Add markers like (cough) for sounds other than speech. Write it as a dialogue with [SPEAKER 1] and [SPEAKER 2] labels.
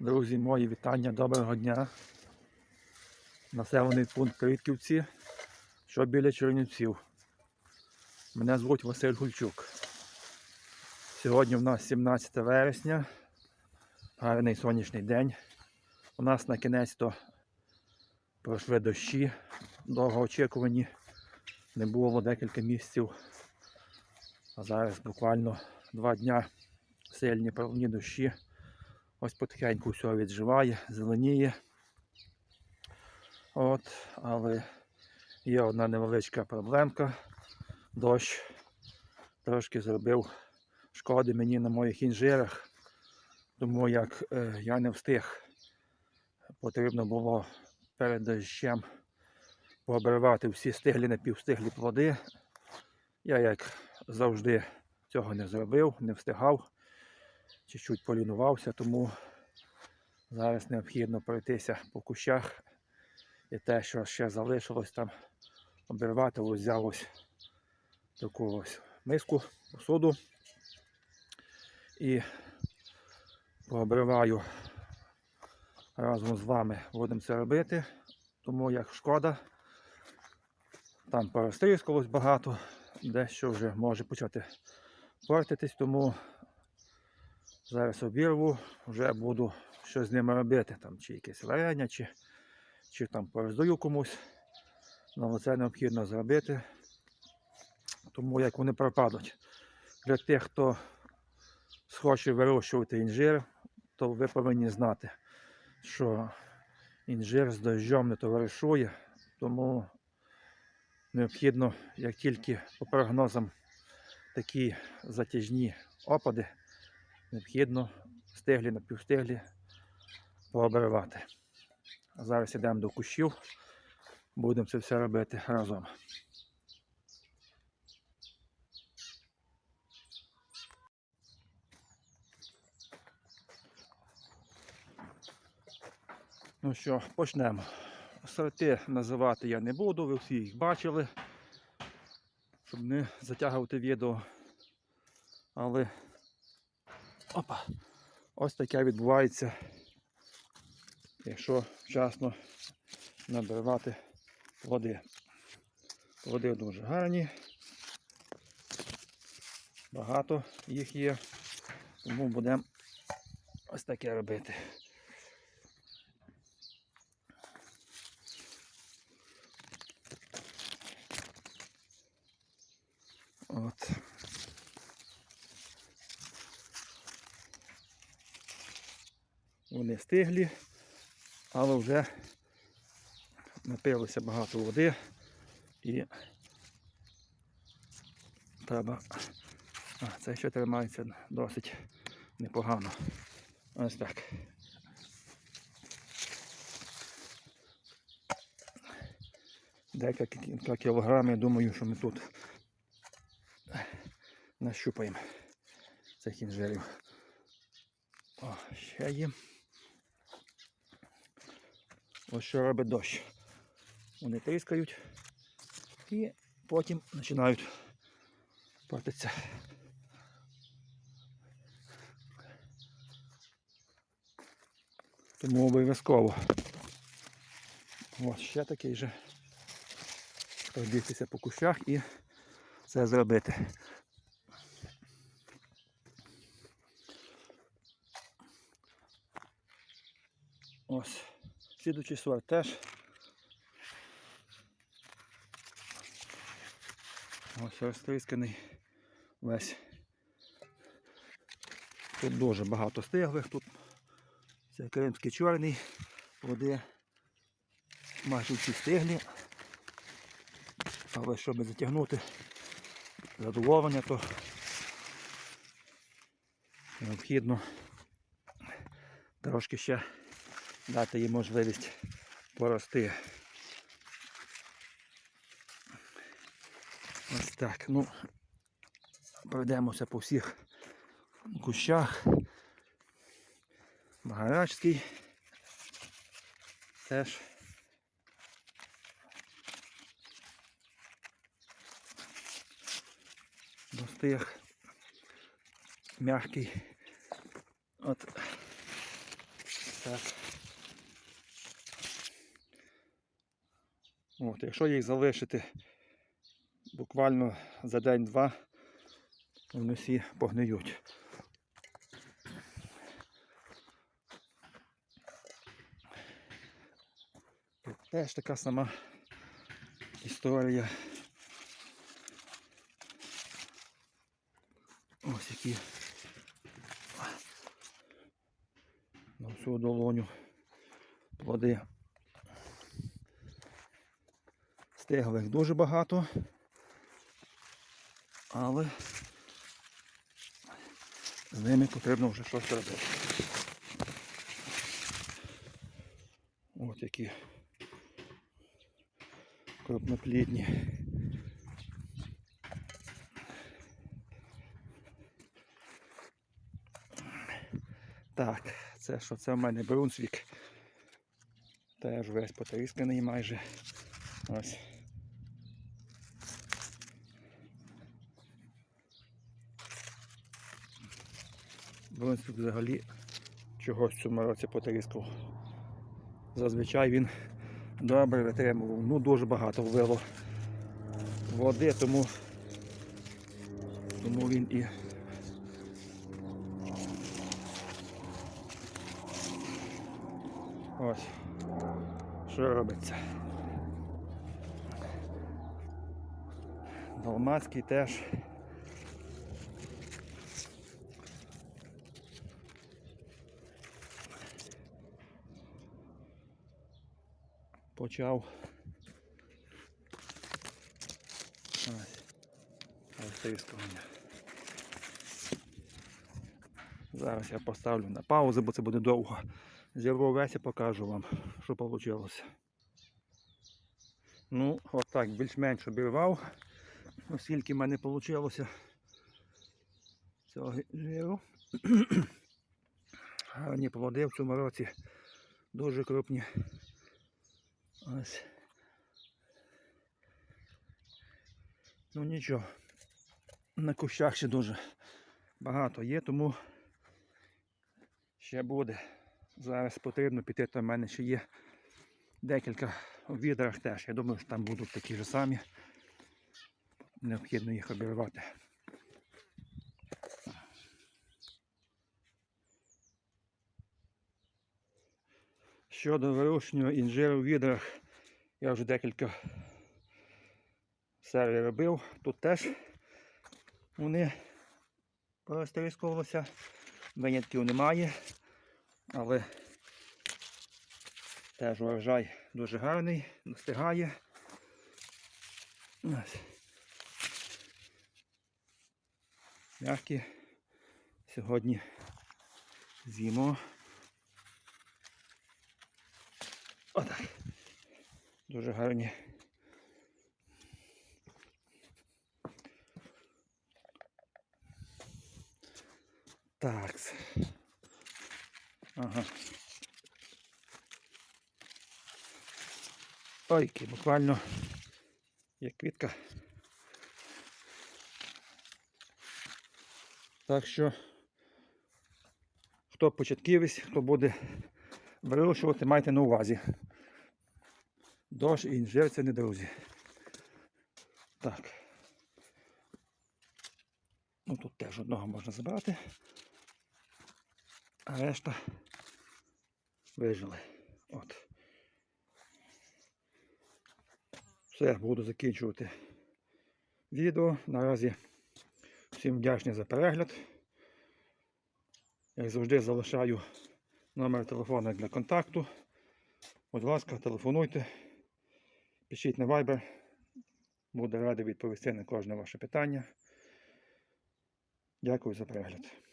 [SPEAKER 1] Друзі, мої вітання, доброго дня. Населений пункт Критківці, що біля Чернівців. Мене звуть Василь Гульчук. Сьогодні в нас 17 вересня. Гарний сонячний день. У нас на кінець то пройшли дощі, довгоочікувані. Не було декілька місяців. А зараз буквально два дня сильні проливні дощі. Ось потихеньку все відживає, зеленіє. От, але є одна невеличка проблемка. Дощ трошки зробив шкоди мені на моїх інжирах, тому як е, я не встиг, потрібно було перед дощем пообривати всі стиглі напівстиглі плоди. Я, як завжди, цього не зробив, не встигав чуть-чуть полінувався, тому зараз необхідно пройтися по кущах. І те, що ще залишилось там, обірвати, ось взяв ось таку ось миску, посуду. І пообриваю разом з вами будемо це робити, тому як шкода, там порозтріскалось багато, дещо вже може почати портитись, тому Зараз обірву, вже буду щось з ними робити, там, чи якесь варення, чи, чи там пороздаю комусь. Але це необхідно зробити, тому як вони пропадуть. Для тих, хто схоче вирощувати інжир, то ви повинні знати, що інжир з дощом не товаришує, тому необхідно, як тільки по прогнозам такі затяжні опади, необхідно стеглі напівстеглі пообривати. Зараз йдемо до кущів, будемо це все робити разом. Ну що, почнемо. Сорти називати я не буду, ви всі їх бачили, щоб не затягувати відео. Але Опа. Ось таке відбувається, якщо вчасно набивати води. Води дуже гарні. Багато їх є, тому будемо ось таке робити. От. Вони стиглі, але вже напилося багато води і треба. А, це ще тримається досить непогано. Ось так. Декілька кілограмів, думаю, що ми тут нащупаємо цих інжирів. О, ще є. Ось що робить дощ. Вони тріскають і потім починають портитися. Тому обов'язково. Ось ще такий же. Пройдітися по кущах і це зробити. Ось. Слідуючий сорт теж. Ось розтрисканий весь. Тут дуже багато стиглих, тут це кримський чорний, води майже всі стиглі. Але щоб затягнути задоволення, то необхідно трошки ще дати їм можливість порости. Ось так. Ну, пройдемося по всіх кущах. Магарачський теж. Достиг. Мягкий. От Так. От, якщо їх залишити буквально за день-два, вони всі погниють. Теж така сама історія. Ось які на всю долоню плоди. Стеглих дуже багато, але з ними потрібно вже щось робити. От які крупноплідні. Так, це що це в мене Брунсвік. Теж весь потрісканий майже. Ось. Брунсвік взагалі чогось в цьому році потріскав. Зазвичай він добре витримував. Ну дуже багато влило води, тому, тому він і ось що робиться. Далмацький теж. Почав. Ось. Розтріскування. Зараз я поставлю на паузу, бо це буде довго. Зірву весь і покажу вам, що вийшло. Ну, отак, більш-менш обірвав. Ну, скільки в мене вийшло цього жиру. (clears throat) Гарні плоди в цьому році. Дуже крупні. Ось. Ну нічого. На кущах ще дуже багато є, тому ще буде. Зараз потрібно піти, то в мене ще є декілька у відрах теж. Я думаю, що там будуть такі ж самі. Необхідно їх обірвати. Щодо вирощення інжиру в відрах, я вже декілька серій робив. Тут теж вони порозтріскувалися. Винятків немає, але теж урожай дуже гарний, достигає. Ось. Мягкі сьогодні з'їмо. Отак. Дуже гарні. Так. Ага. Ой, який буквально як квітка. Так що, хто початківець, хто буде вирощувати, майте на увазі. Дощ і інжир не друзі. Так. Ну тут теж одного можна забрати. А решта вижили. От. Все, буду закінчувати відео. Наразі всім вдячний за перегляд. Як завжди залишаю номер телефону для контакту. Будь ласка, телефонуйте, пишіть на Viber. Буду радий відповісти на кожне ваше питання. Дякую за перегляд.